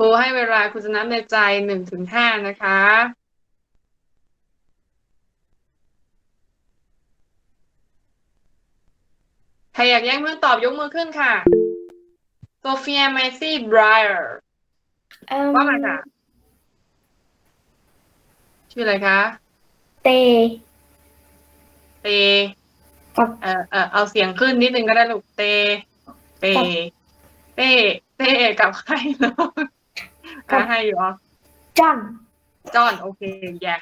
ครูให้เวลาคุณจะนับในใจหนึ่งถึงห้านะคะ ใครอยากแย่งเพื่อนตอบยกมือขึ้นค่ะ โซเฟียไมซี่บรายร์เอิ่มว่ามาค่ะ ชื่ออะไรคะ เต เตกับเออเออเอาเสียงขึ้นนิดนึงก็ได้ลูก เต เต เตเตกับใครเนาะ อะให้อยู่อ๋อจันจอนโอเคแยก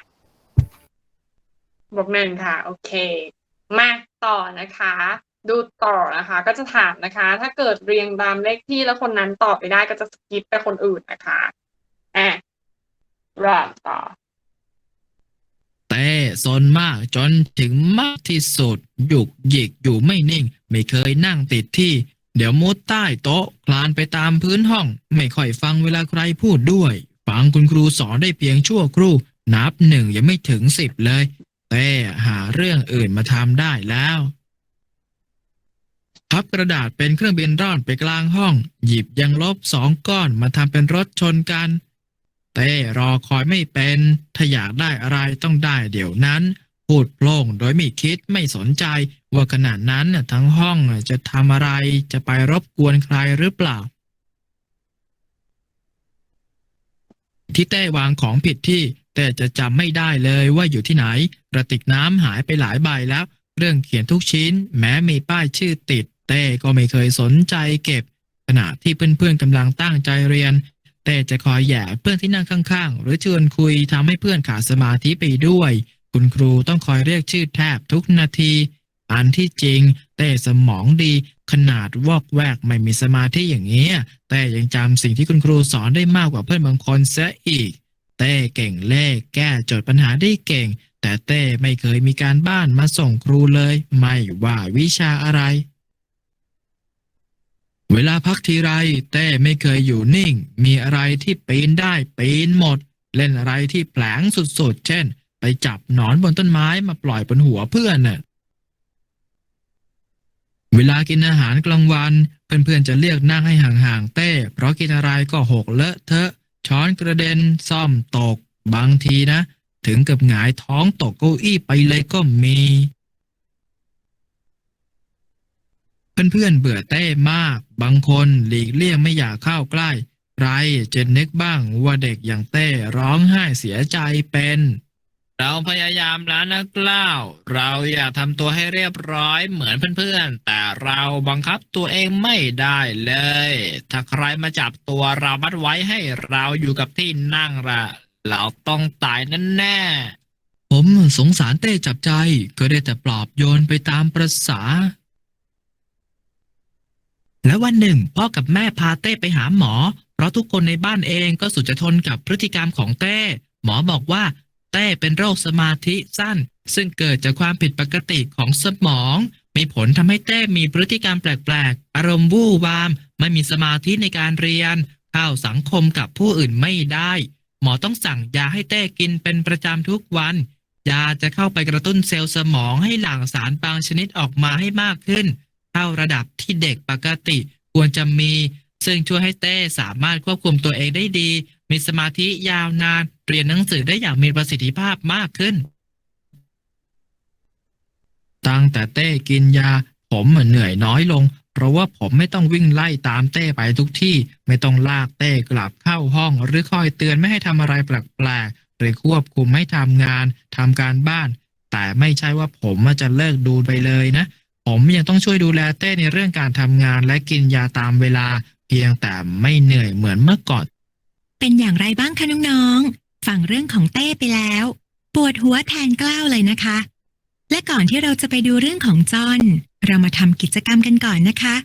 บวกหนึ่งค่ะ โอเค มาต่อนะคะ ดูต่อนะคะ ก็จะถามนะคะ ถ้าเกิดเรียงตามเลขที่แล้วคนนั้นตอบไปได้ก็จะสกิปไปคนอื่นนะคะอะรอบต่อ แต่ซนมากจนถึงมากที่สุดหยุกหยิกอยู่ไม่นิ่ง ไม่เคยนั่งติดที่ เดี๋ยวมุดใต้โต๊ะคลานไปตามพื้นห้อง ไม่ค่อยฟังเวลาใครพูดด้วย ฟังคุณครูสอนได้เพียงชั่วครู่ นับหนึ่งยังไม่ถึงสิบเลย แต่หาเรื่องอื่นมาทำได้แล้วพับกระดาษเป็นเครื่องบินร่อนไปกลางห้อง หยิบยังลบสองก้อนมาทำเป็นรถชนกัน เต้รอคอยไม่เป็น ถ้าอยากได้อะไรต้องได้เดี๋ยวนั้น พูดโปร่งโดยไม่คิดไม่สนใจ ว่าขณะนั้นน่ะทั้งห้องน่ะจะทำอะไรจะไปรบกวนใครหรือเปล่า ที่เต้วางของผิดที่ แต่จะจำไม่ได้เลยว่าอยู่ที่ไหนกระติกน้ำหายไปหลายใบแล้ว เรื่องเขียนทุกชิ้น แม้มีป้ายชื่อติด เต้ก็ไม่เคยสนใจเก็บ ขณะที่เพื่อนๆกำลังตั้งใจเรียนเต้จะคอยแหย่เพื่อนที่นั่งข้างๆ หรือชวนคุยทำให้เพื่อนขาดสมาธิไปด้วย คุณครูต้องคอยเรียกชื่อแทบทุกนาที อันที่จริงเต้สมองดีขนาดวอกแวกไม่มีสมาธิอย่างเงี้ยแต่ยังจำสิ่งที่คุณครูสอนได้มากกว่าเพื่อนบางคนเสียอีก เต้เก่งเลขแก้โจทย์ปัญหาได้เก่ง แต่เต้ไม่เคยมีการบ้านมาส่งครูเลย ไม่ว่าวิชาอะไร เวลาพักทีไร เต้ไม่เคยอยู่นิ่ง มีอะไรที่ปีนได้ปีนหมด เล่นอะไรที่แปลงสุดๆ เช่น ไปจับหนอนบนต้นไม้มาปล่อยบนหัวเพื่อนน่ะ เวลากินอาหารกลางวัน เพื่อนๆจะเรียกนั่งให้ห่างๆเต้ เพราะกินอะไรก็หกเลอะเทอะ ช้อนกระเด็นซ่อมตก บางทีนะ ถึงกับหงายท้องตกเก้าอี้ไปเลยก็มี เพื่อนๆเบื่อเต้มาก บางคนหลีกเลี่ยงไม่อยากเข้าใกล้ ใครจะนึกบ้างว่าเด็กอย่างเต้ร้องไห้เสียใจเป็น เราพยายามแล้วนะกล้าว เราอยากทำตัวให้เรียบร้อยเหมือนเพื่อนๆ แต่เราบังคับตัวเองไม่ได้เลย ถ้าใครมาจับตัวเรามัดไว้ให้เราอยู่กับที่นั่งละเราต้องตายแน่ๆผมสงสารเต้จับใจ ก็ได้แต่ปลอบโยนไปตามประษา แล้ววันหนึ่ง พ่อกับแม่พาเต้ไปหาหมอ เพราะทุกคนในบ้านเองก็สุดจะทนกับพฤติกรรมของเต้ หมอบอกว่า เต้เป็นโรคสมาธิสั้น ซึ่งเกิดจากความผิดปกติของสมอง มีผลทำให้เต้มีพฤติกรรมแปลกๆ อารมณ์วู่วาม ไม่มีสมาธิในการเรียน เข้าสังคมกับผู้อื่นไม่ได้ หมอต้องสั่งยาให้เต้กินเป็นประจำทุกวัน ยาจะเข้าไปกระตุ้นเซลล์สมองให้หลั่งสารบางชนิดออกมาให้มากขึ้น เท่าระดับที่เด็กปกติควรจะมี ซึ่งช่วยให้เต้สามารถควบคุมตัวเองได้ดี มีสมาธิยาวนาน เรียนหนังสือได้อย่างมีประสิทธิภาพมากขึ้น ตั้งแต่เต้กินยา ผมเหนื่อยน้อยลง เพราะว่าผมไม่ต้องวิ่งไล่ตามเต้ไปทุกที่ ไม่ต้องลากเต้กลับเข้าห้อง หรือคอยเตือนไม่ให้ทำอะไรแปลกๆหรือควบคุมให้ทำงานทำการบ้าน แต่ไม่ใช่ว่าผมจะเลิกดูไปเลยนะ ผมยังต้องช่วยดูแลเต้ในเรื่องการทำงานและกินยาตามเวลา เพียงแต่ไม่เหนื่อยเหมือนเมื่อก่อน เป็นอย่างไรบ้างคะน้องๆ ฟังเรื่องของเต้ไปแล้ว ปวดหัวแทนกล้าวเลยนะคะ และก่อนที่เราจะไปดูเรื่องของจอน เรามาทำกิจกรรมกันก่อนนะคะ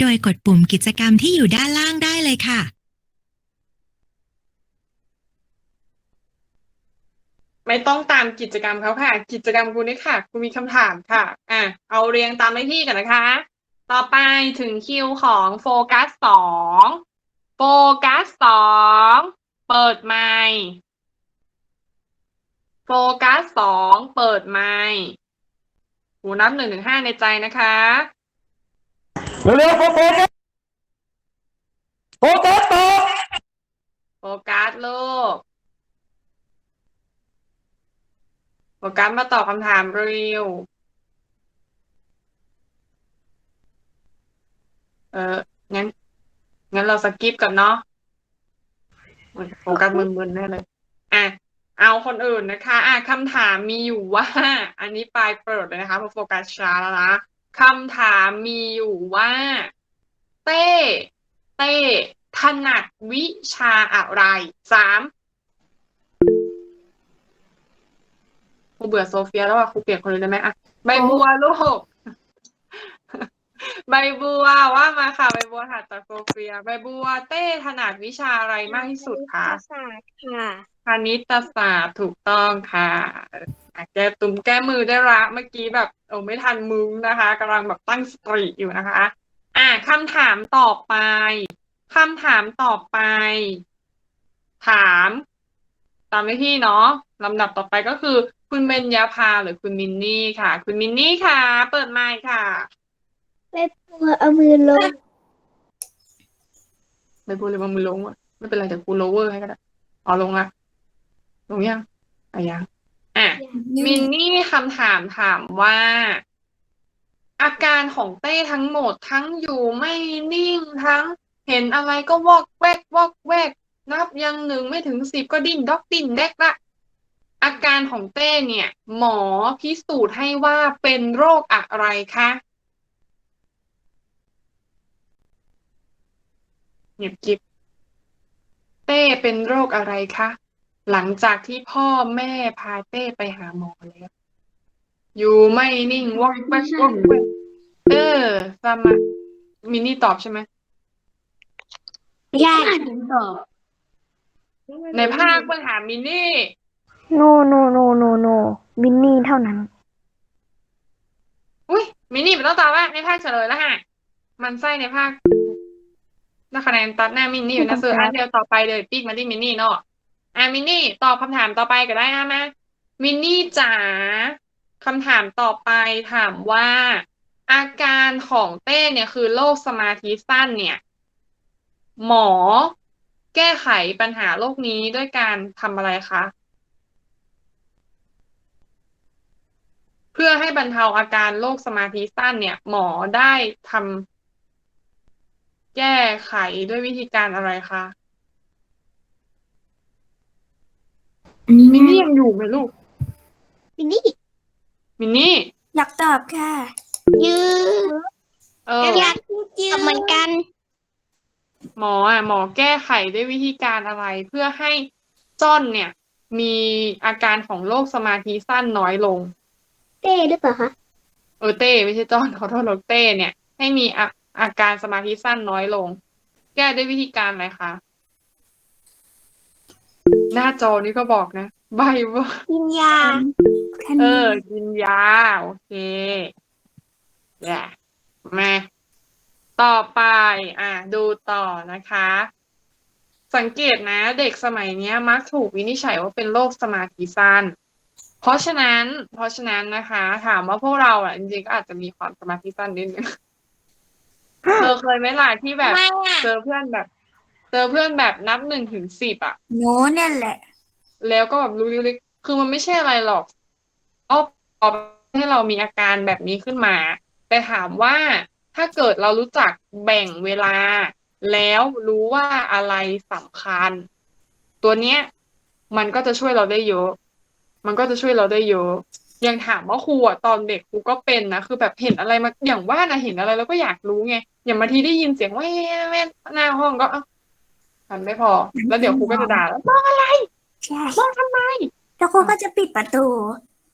โดยกดปุ่มกิจกรรมที่อยู่ด้านล่างได้เลยค่ะ ไม่ต้องตามกิจกรรมเขาค่ะ กิจกรรมคุณนี่ค่ะ คุณมีคำถามค่ะ อะ เอาเรียงตามเลขที่กันนะคะ ต่อไปถึงคิวของโฟกัสสอง โฟกัสสองเปิดไมค์โฟกัสสองเปิดไมค์หูนับหนึ่งถึงห้าในใจนะคะ เร็วๆโฟกัสโฟกัสตอบสลูกโฟกัสมาตอบคำถามเร็วเอองั้น งั้นเราสกิปกันเนาะโฟกัสมึนๆแน่เลย อะ เอาคนอื่นนะคะ อะคำถามมีอยู่ว่า อันนี้ปลายเปิดเลยนะคะเพราะโฟกัสช้าแล้วนะคำถามมีอยู่ว่า เต้ เต้ถนัดวิชาอะไรสามครูเบื่อโซเฟียแล้วอะครูเปลี่ยนคนอื่นได้ไหมอะใบบัวลูก ใบบัวว่ามาค่ะใบบัวถัดจากโซเฟีย ใบบัวเต้ถนัดวิชาอะไรมากที่สุดคะศาสตร์ค่ะคณิตศาสตร์ถูกต้องค่ะอะแก้ตุ่มแก้มือได้ละเมื่อกี้แบบโอ้ไม่ทันมึงนะคะกำลังแบบตั้งสติอยู่นะคะ อะคำถามต่อไปคำถามต่อไป ถาม ตามไปที่เนาะลำดับต่อไปก็คือ คุณเบญญาภาหรือคุณมินนี่ค่ะ คุณมินนี่ค่ะ เปิดไมค์ค่ะ ไม่กลัวเอามือลงไม่พูดเลยว่ามึงลงอะไม่เป็นไรเดี๋ยวกูโลเวอร์ให้ก็ได้อ๋อลงละลงยังอะยังอะมินนี่คำถามถามว่า อาการของเต้ทั้งหมดทั้งอยู่ไม่นิ่งทั้ง เห็นอะไรก็วอกแวกวอกแวก นับยังหนึ่งไม่ถึงสิบก็ดิ้นด็อกดิ้นแดกละอาการของเต้เนี่ย หมอพิสูจน์ให้ว่าเป็นโรคอะไรคะ เงียบกิบเต้เป็นโรคอะไรคะ หลังจากที่พ่อแม่พาเต้ไปหาหมอแล้ว อยู่ไม่นิ่งวอกแวกวอกแวกเออสมามินนี่ตอบใช่ไหมยากตอบในภาคปัญหามินนี่ โนโนโนโนโนมินนี่เท่านั้น อุ้ยมินนี่ไม่ต้องตอบว่าในภาคเฉลยแล้วฮะ มันไส้ในภาค นักคะแนนตัดหน้ามินนี่อยู่นะเสืออันเดียวต่อไปเลยปีกมาที่มินนี่เนาะอะมินนี่ตอบคำถามต่อไปก็ได้นะมามินนี่จ๋าคำถามต่อไปถามว่า อาการของเต้เนี่ยคือโรคสมาธิสั้นเนี่ย หมอแก้ไขปัญหาโรคนี้ด้วยการทำอะไรคะ เพื่อให้บรรเทาอาการโรคสมาธิสั้นเนี่ย หมอได้ทำ แก้ไขด้วยวิธีการอะไรคะมินนี่ยังอยู่ไหมลูก มินนี่มินนี่ อยากตอบค่ะ ยือเอออยากยือเหมือนกัน หมออะหมอแก้ไขด้วยวิธีการอะไร เพื่อให้จ้อนเนี่ย มีอาการของโรคสมาธิสั้นน้อยลง เต้หรือเปล่าคะ เออเต้ไม่ใช่จ้อนขอโทษเราเต้เนี่ย ให้มี อาอาการสมาธิสั้นน้อยลง แก้ด้วยวิธีการอะไรคะ หน้าจอนี้ก็บอกนะ ใบว่า กินยาเออ กินยา โอเคแย่มาต่อไป อะ ดูต่อนะคะ สังเกตนะ เด็กสมัยเนี้ยมักถูกวินิจฉัยว่าเป็นโรคสมาธิสั้น เพราะฉะนั้น เพราะฉะนั้นนะคะ ถามว่าพวกเราอะจริงๆก็อาจจะมีความสมาธิสั้นนิดนึง เธอเคยไหมล่ะที่แบบ ไม่อะเจอเพื่อนแบบ เจอเพื่อนแบบนับหนึ่งถึงสิบอะโน้เนี่ยแหละ แล้วก็แบบรู้ลึกๆคือมันไม่ใช่อะไรหรอกอ้อพอให้เรามีอาการแบบนี้ขึ้นมา แต่ถามว่าถ้าเกิดเรารู้จักแบ่งเวลา แล้วรู้ว่าอะไรสำคัญ ตัวเนี้ย มันก็จะช่วยเราได้เยอะ มันก็จะช่วยเราได้เยอะ ยังถามว่าครูอะตอนเด็กครูก็เป็นนะคือแบบเห็นอะไรมาอย่างว่านะเห็นอะไรแล้วก็อยากรู้ไงอย่างบางทีได้ยินเสียงแว่แว่หน้าห้องก็เอ้ามันไม่พอ แล้วเดี๋ยวครูก็จะด่าแล้วใช่มองทำไมแล้วครูก็จะปิดประตู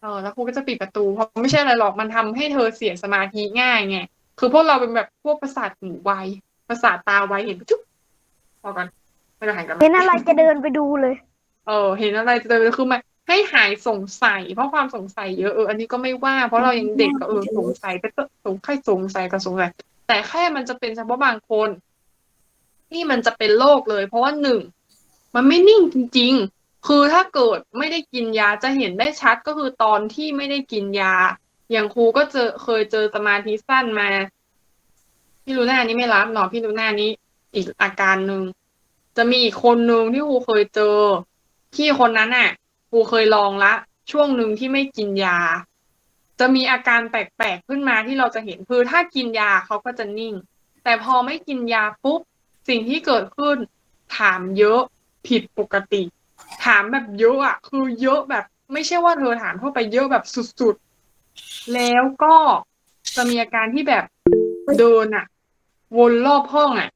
เออแล้วครูก็จะปิดประตูเพราะไม่ใช่อะไรหรอกมันทำให้เธอเสียสมาธิง่ายไงคือพวกเราเป็นแบบพวกประสาทหูไวประสาทตาไวเห็นจุ๊บพอกันแล้วก็หันกลับมาเห็นอะไรจะเดินไปดูเลย เออ เห็นอะไรจะเดินคือมัน ให้หายสงสัย เพราะความสงสัยเยอะเอออันนี้ก็ไม่ว่าเพราะเรายังเด็กก็เออสงสัยไปเถอะสงสัยสงสัยก็สงสัยแต่แค่มันจะเป็นเฉพาะบางคนที่มันจะเป็นโรคเลย เพราะว่าหนึ่งมันไม่นิ่งจริง ๆ คือถ้าเกิดไม่ได้กินยาจะเห็นได้ชัดก็คือตอนที่ไม่ได้กินยา อย่างครูก็เจอเคยเจอสมาธิสั้นมา พี่ลูน่านี้ไม่รับหนอพี่ลูน่านี้อีกอาการหนึ่งจะมีอีกคนนึงที่ครูเคยเจอที่คนนั้นน่ะค รูเคยลองละ ช่วงหนึ่งที่ไม่กินยา จะมีอาการแปลกๆขึ้นมาที่เราจะเห็นคือถ้ากินยาเขาก็จะนิ่ง แต่พอไม่กินยาปุ๊บสิ่งที่เกิดขึ้น ถามเยอะผิดปกติ ถามแบบเยอะอะคือเยอะแบบ ไม่ใช่ว่าเธอถามทั่วไปเยอะแบบสุดๆ แล้วก็จะมีอาการที่แบบเดินอะวนรอบห้องอะ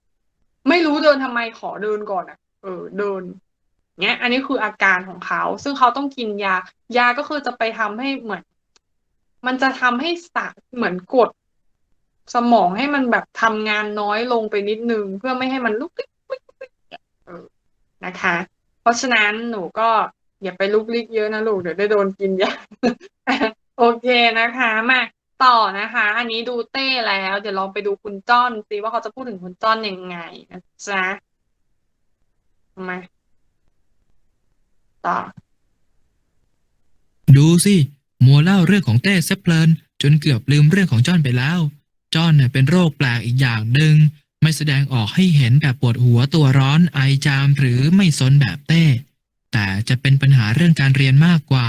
ไม่รู้เดินทำไมขอเดินก่อนอะเออ เดิน เนี้ย อันนี้คืออาการของเขา ซึ่งเขาต้องกินยา ยาก็คือจะไปทำให้เหมือน มันจะทำให้สะเหมือนกด สมองให้มันแบบทำงานน้อยลงไปนิดนึง เพื่อไม่ให้มันลุกลิกลุกลิกนะคะ เพราะฉะนั้นหนูก็อย่าไปลุกลิกเยอะนะลูกเดี๋ยวได้โดนกินยาโอเคนะคะมาต่อนะคะ อันนี้ดูเต้แล้ว เดี๋ยวลองไปดูคุณจ้อนซิว่าเขาจะพูดถึงคุณจ้อนยังไงนะจ๊ะมา ต่อดูสิมัวเล่าเรื่องของเต้เซเพลินจนเกือบลืมเรื่องของจอนไปแล้ว จอนเนี่ยเป็นโรคแปลกอีกอย่างหนึ่งไม่แสดงออกให้เห็นแบบปวดหัวตัวร้อนไอจามหรือไม่สนแบบเต้ แต่จะเป็นปัญหาเรื่องการเรียนมากกว่า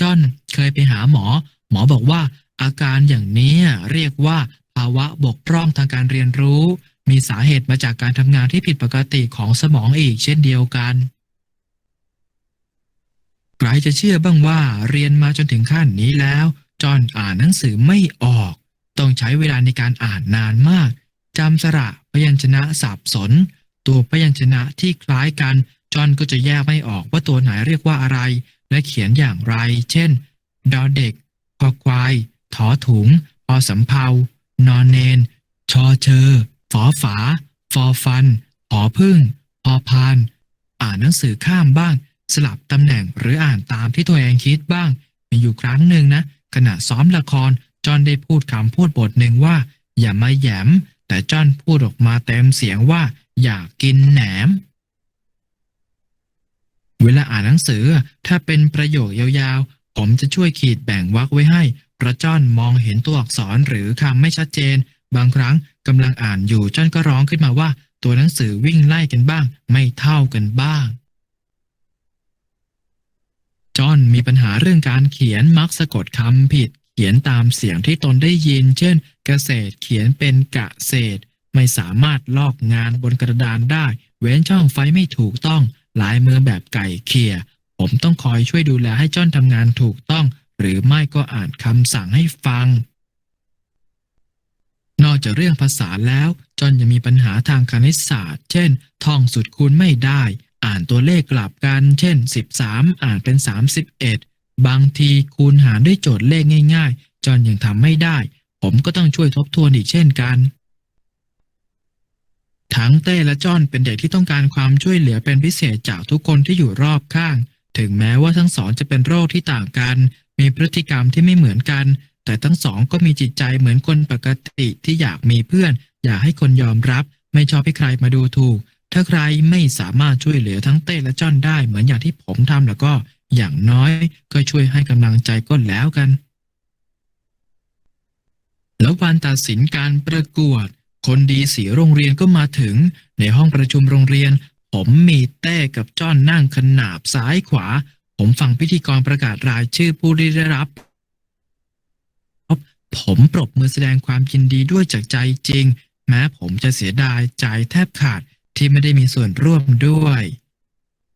จอนเคยไปหาหมอ หมอบอกว่าอาการอย่างนี้เรียกว่าภาวะบกพร่องทางการเรียนรู้ มีสาเหตุมาจากการทำงานที่ผิดปกติของสมองอีกเช่นเดียวกัน ใครจะเชื่อบ้างว่าเรียนมาจนถึงขั้นนี้แล้ว จอนอ่านหนังสือไม่ออก ต้องใช้เวลาในการอ่านนานมากจำสระพยัญชนะสับสน ตัวพยัญชนะที่คล้ายกัน จอนก็จะแยกไม่ออกว่าตัวไหนเรียกว่าอะไร และเขียนอย่างไร เช่น ดอเด็กคอควายถอถุงพอสำเภานอนเนน ชอเชอฝอฝา ฟอฟันหอพึ่งพอพาน อ่านหนังสือข้ามบ้าง สลับตำแหน่งหรืออ่านตามที่ตัวเองคิดบ้าง มีอยู่ครั้งหนึ่งนะ ขณะซ้อมละคร จอนได้พูดคำพูดบทหนึ่งว่า อย่ามาแยม แต่จอนพูดออกมาเต็มเสียงว่า อยากกินแหนม เวลาอ่านหนังสือ ถ้าเป็นประโยคยาวๆ ผมจะช่วยขีดแบ่งวรรคไว้ให้เพระจอนมองเห็นตัวอักษรหรือคำไม่ชัดเจน บางครั้งกำลังอ่านอยู่จอนก็ร้องขึ้นมาว่า ตัวหนังสือวิ่งไล่กันบ้าง ไม่เท่ากันบ้าง จอห์นมีปัญหาเรื่องการเขียนมักสะกดคำผิด เขียนตามเสียงที่ตนได้ยิน เช่น เกษตรเขียนเป็นกะเศษ ไม่สามารถลอกงานบนกระดานได้ เว้นช่องไฟไม่ถูกต้องลายมือแบบไก่เขี่ยผมต้องคอยช่วยดูแลให้จอนทำงานถูกต้อง หรือไม่ก็อ่านคำสั่งให้ฟัง นอกจากเรื่องภาษาแล้วจอนยังมีปัญหาทางคณิตศาสตร์ เช่น ท่องสุดคูณไม่ได้ อ่านตัวเลขกลับกัน เช่น 13 อ่านเป็น 31 บางทีคูณหารด้วยโจทย์เลขง่ายๆ จอนยังทำไม่ได้ ผมก็ต้องช่วยทบทวนอีกเช่นกัน ทั้งเต้และจ้อนเป็นเด็กที่ต้องการความช่วยเหลือเป็นพิเศษจากทุกคนที่อยู่รอบข้าง ถึงแม้ว่าทั้งสองจะเป็นโรคที่ต่างกัน มีพฤติกรรมที่ไม่เหมือนกัน แต่ทั้งสองก็มีจิตใจเหมือนคนปกติที่อยากมีเพื่อน อยากให้คนยอมรับ ไม่ชอบให้ใครมาดูถูก ถ้าใครไม่สามารถช่วยเหลือทั้งเต้และจ้อนได้เหมือนอย่างที่ผมทำแล้วก็อย่างน้อยก็ช่วยให้กำลังใจก็แล้วกัน แล้ววันตัดสินการประกวด คนดีสีโรงเรียนก็มาถึง ในห้องประชุมโรงเรียน ผมมีเต้กับจ้อนนั่งขนาบซ้ายขวา ผมฟังพิธีกรประกาศรายชื่อผู้ได้รับ ผมปรบมือแสดงความยินดีด้วยจากใจจริง แม้ผมจะเสียดายใจแทบขาด ที่ไม่ได้มีส่วนร่วมด้วย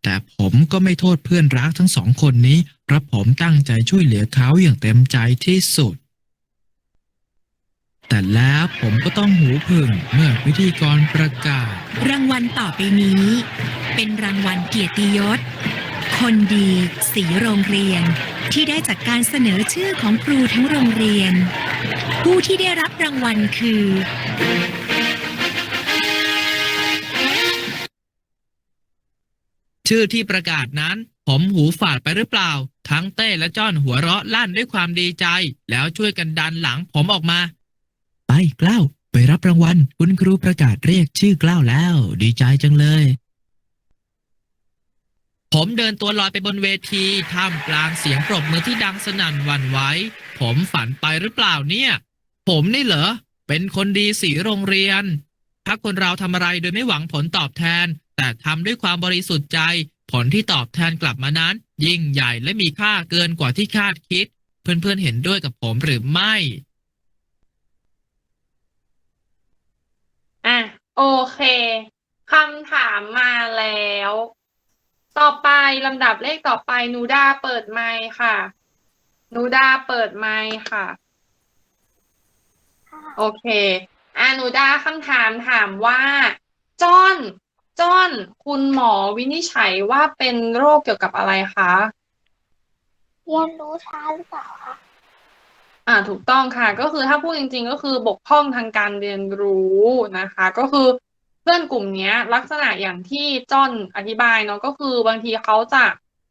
แต่ผมก็ไม่โทษเพื่อนรักทั้งสองคนนี้เพราะผมตั้งใจช่วยเหลือเขาอย่างเต็มใจที่สุด แต่แล้วผมก็ต้องหูผึ่งเมื่อพิธีกรประกาศ รางวัลต่อไปนี้ เป็นรางวัลเกียรติยศ คนดีสีโรงเรียน ที่ได้จากการเสนอชื่อของครูทั้งโรงเรียน ผู้ที่ได้รับรางวัลคือ ชื่อที่ประกาศนั้น ผมหูฝาดไปหรือเปล่า ทั้งเต้และจ้อนหัวเราะลั่นด้วยความดีใจ แล้วช่วยกันดันหลังผมออกมา ไปกล้าวไปรับรางวัล คุณครูประกาศเรียกชื่อกล้าวแล้ว ดีใจจังเลย ผมเดินตัวลอยไปบนเวทีท่ามกลางเสียงปรบมือที่ดังสนั่นวันไหวผมฝันไปหรือเปล่าเนี่ย ผมนี่เหรอเป็นคนดีสีโรงเรียน ถ้าคนเราทำอะไรโดยไม่หวังผลตอบแทน แต่ทำด้วยความบริสุทธิ์ใจ ผลที่ตอบแทนกลับมานั้น ยิ่งใหญ่และมีค่าเกินกว่าที่คาดคิด เพื่อนๆเห็นด้วยกับผมหรือไม่ อะ โอเคคำถามมาแล้ว ต่อไปลำดับเลขต่อไปนูดาเปิดไมค์ค่ะนูดาเปิดไมค์ค่ะ โอเคอะนูดาคำถามถามว่าจอน จ้อนคุณหมอวินิจฉัยว่าเป็นโรคเกี่ยวกับอะไรคะ เรียนรู้ช้าหรือเปล่าคะ อ่าถูกต้องค่ะ ก็คือถ้าพูดจริง ๆ ก็คือบกพร่องทางการเรียนรู้นะคะ ก็คือเพื่อนกลุ่มเนี้ย ลักษณะอย่างที่จ้อนอธิบายเนาะก็คือบางทีเขาจะ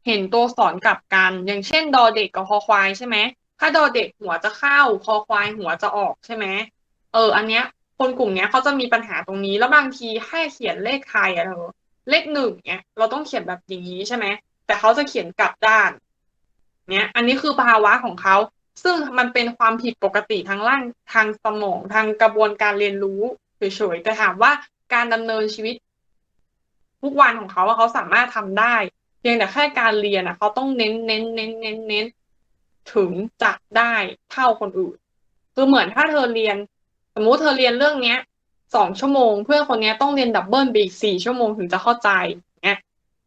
เห็นตัวสอนกลับกัน อย่างเช่น ดอเด็กกับคอควายใช่ไหมถ้าดอเด็กหัวจะเข้าคอควายหัวจะออกใช่ไหมเออ อันเนี้ย คนกลุ่มเนี้ยเขาจะมีปัญหาตรงนี้แล้วบางทีแค่เขียนเลขไทยอะเธอเลขหนึ่งเนี้ยเราต้องเขียนแบบอย่างนี้ใช่ไหมแต่เขาจะเขียนกลับด้าน เนี้ย อันนี้คือภาวะของเขาซึ่งมันเป็นความผิดปกติทางร่างทางสมองทางกระบวนการเรียนรู้เฉยๆแต่ถามว่าการดำเนินชีวิต ทุกวันของเขาว่าเขาสามารถทำได้เพียงแต่แค่การเรียนอะเขาต้องเน้นเน้นเน้นเน้นเน้นถึงจะได้เท่าคนอื่นคือเหมือนถ้าเธอเรียน สมมุติเธอเรียนเรื่องเนี้ยสองชั่วโมง เพื่อนคนนี้ต้องเรียนดับเบิลไปอีกสี่ชั่วโมงถึงจะเข้าใจเนี้ย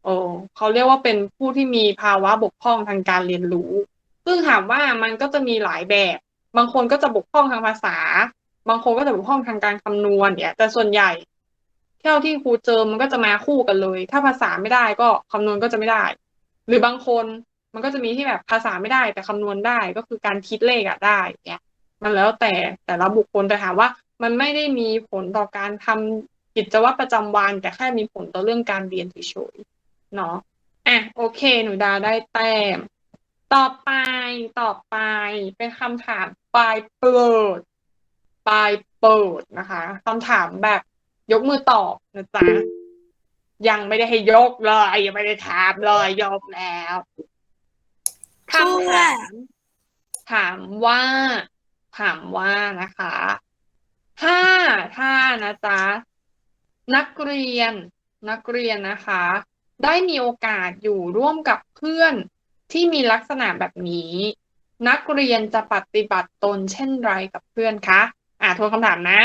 โอ้เขาเรียกว่าเป็นผู้ที่มีภาวะบกพร่องทางการเรียนรู้ ซึ่งถามว่ามันก็จะมีหลายแบบ บางคนก็จะบกพร่องทางภาษา บางคนก็จะบกพร่องทางการคำนวณเนี่ย แต่ส่วนใหญ่เท่าที่ครูเจอมันก็จะมาคู่กันเลย ถ้าภาษาไม่ได้ก็คำนวณก็จะไม่ได้ หรือบางคนมันก็จะมีที่แบบภาษาไม่ได้แต่คำนวณได้ก็คือการคิดเลขอะได้เนี่ย มันแล้วแต่แต่ละบุคคลแต่ถามว่า มันไม่ได้มีผลต่อการทำกิจวัตรประจำวัน แต่แค่มีผลต่อเรื่องการเรียนเฉยๆเนาะอะโอเค หนูดาได้แต้มต่อไปต่อไปเป็นคำถามปลายเปิดปลายเปิดนะคะคำถามแบบยกมือตอบนะจ๊ะยังไม่ได้ให้ยกเลยยังไม่ได้ถามเลยยกแล้วคำถามถามว่า ถามว่านะคะถ้าถ้านะจ๊ะนักเรียนนักเรียนนะคะ ได้มีโอกาสอยู่ร่วมกับเพื่อนที่มีลักษณะแบบนี้ นักเรียนจะปฏิบัติตนเช่นไรกับเพื่อนคะอ่าทวนคำถามนะ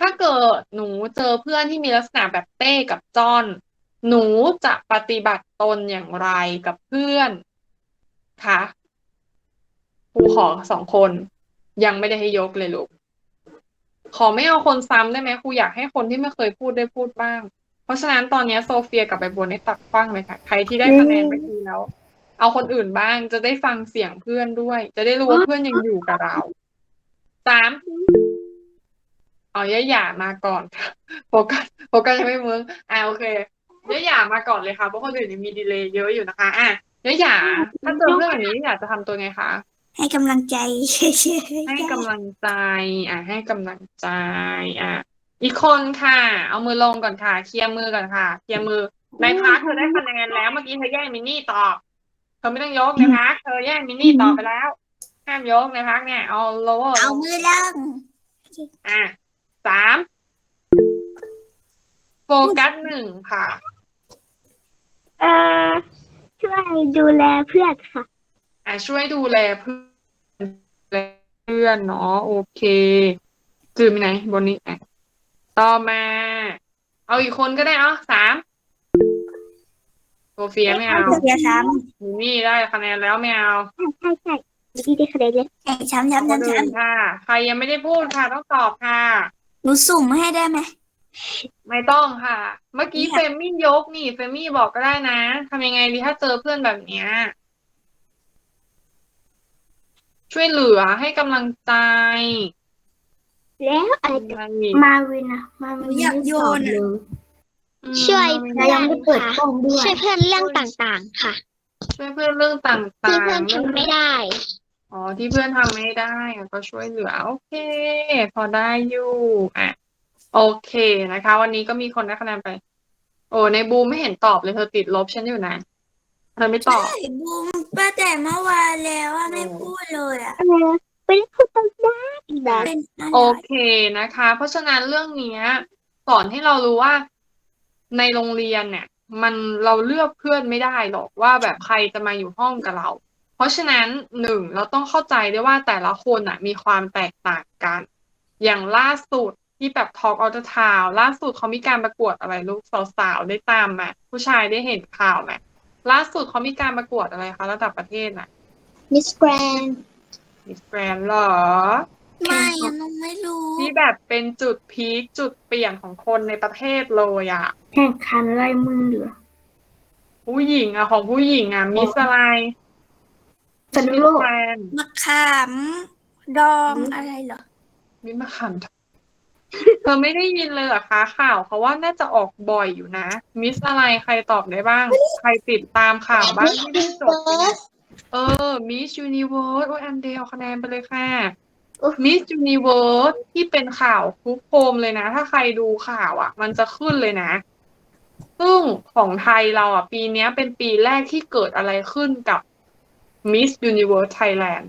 ถ้าเกิดหนูเจอเพื่อนที่มีลักษณะแบบเต้กับจอนหนูจะปฏิบัติตนอย่างไรกับเพื่อนคะครูขอสองคน ยังไม่ได้ให้ยกเลยลูก ขอไม่เอาคนซ้ำได้ไหมครูอยากให้คนที่ไม่เคยพูดได้พูดบ้าง เพราะฉะนั้นตอนนี้โซเฟียกับใบบนให้ตักฟังเลยค่ะ ใครที่ได้คะแนนเมื่อกี้แล้ว เอาคนอื่นบ้างจะได้ฟังเสียงเพื่อนด้วย จะได้รู้ว่าเพื่อนยังอยู่กับเราสามเอาย่าหย่ามาก่อนค่ะโฟกัสโฟกัสยังไม่เมึงอ่าโอเคย่าหย่ามาก่อนเลยค่ะเพราะคนอื่นยังมีดีเลย์เยอะอยู่นะคะ อะย่าหย่าถ้าเจอเพื่อนแบบนี้อยากจะทำตัวไงคะ ให้กำลังใจเฉยๆให้กำลังใจ อะ ให้กำลังใจ อะ อีกคนค่ะ เอามือลงก่อนค่ะ เคลียร์มือก่อนค่ะ เคลียร์มือ ในพักเธอได้คะแนนแล้วเมื่อกี้เธอแย่งมินนี่ตอบเธอไม่ต้องยกในพักเธอแย่งมินนี่ตอบไปแล้วห้ามยกในพักเนี่ยเอาโลว์เอามือลงอะสามโฟกัสหนึ่งค่ะ เอ่อช่วยดูแลเพื่อนค่ะอะ ช่วยดูแลเพื่อนเพื่อนเนาะโอเคจือมีไหน บนนี้อะต่อมา เอาอีกคนก็ได้เอ๋อสามโซเฟียไม่เอาเสียซ้มินี่ได้คะแนนแล้วไม่เอาใช่ใช่ใช่ดีดีคะแนนเลยำให้ซ้ำเอาซ้ำคนซ้ำอื่ซ้นค่ะ ใครยังไม่ได้พูดค่ะ ต้องตอบค่ะำหนูสุ่มให้ได้ไหมไม่ต้องค่ะ เมื่อกี้เนี่ยเฟมมี่ยกนี่ เฟมมี่บอกก็ได้นะทำยังไงดีถ้าเจอเพื่อนแบบเนี้ย ช่วยเหลือให้กำลังใจแล้วอะไรอะไรอีกมาวินอะมาวินอยากโยนอะ อืมช่วย แล้วยังไม่เปิดกล้องด้วยช่วยเพื่อนเรื่องต่างๆ ค่ะช่วยเพื่อนเรื่องต่างๆ ที่เพื่อนทำไม่ได้ อ๋อที่เพื่อนทำไม่ได้อะก็ช่วยเหลือ โอเค พอได้อยู่อะโอเคนะคะ วันนี้ก็มีคนได้คะแนนไป โอ้ในบูมไม่เห็นตอบเลยเธอติดลบฉันอยู่นะเธอไม่ตอบใช่บูม ป้าแต่เมื่อวานแล้วอะไม่พูดเลยอะเออไม่ได้พูดตั้งนานอีกนะเป็นอะไรโอเคนะคะ เพราะฉะนั้นเรื่องเนี้ยสอนให้เรารู้ว่า ในโรงเรียนเนี่ย มันเราเลือกเพื่อนไม่ได้หรอกว่าแบบใครจะมาอยู่ห้องกับเรา เพราะฉะนั้นหนึ่งเราต้องเข้าใจด้วยว่าแต่ละคนอะ มีความแตกต่างกัน อย่างล่าสุดที่แบบ Talk of the Town ล่าสุดเขามีการประกวดอะไรลูกสาวๆได้ตามไหมผู้ชายได้เห็นข่าวไหม ล่าสุดเขามีการประกวดอะไรคะ ระดับประเทศน่ะมิสแกรนมิสแกรนเหรอ ไม่อะหนูไม่รู้ที่แบบเป็นจุดพีคจุดเปลี่ยนของคนในประเทศเลยอะแข่งขันลายมือเหรอผู้หญิงอะของผู้หญิงอะมิสอะไรสนุมิสโลกแกรนมะขามดองอะไรเหรอ มิสมะขามทอง เธอไม่ได้ยินเลยเหรอคะข่าวเขาว่าน่าจะออกบ่อยอยู่นะ มิสอะไรใครตอบได้บ้าง ใครติดตามข่าวบ้างที่ได้จบไปเนี่ยเออมิสยูนิเวิร์สโอ้ยอันเดียวคะแนนไปเลยค่ะมิสยูนิเวิร์สที่เป็นข่าวคุกโคมเลยนะ ถ้าใครดูข่าวอะ มันจะขึ้นเลยนะ ซึ่งของไทยเราอะ ปีเนี้ยเป็นปีแรกที่เกิดอะไรขึ้นกับ Miss Universe Thailand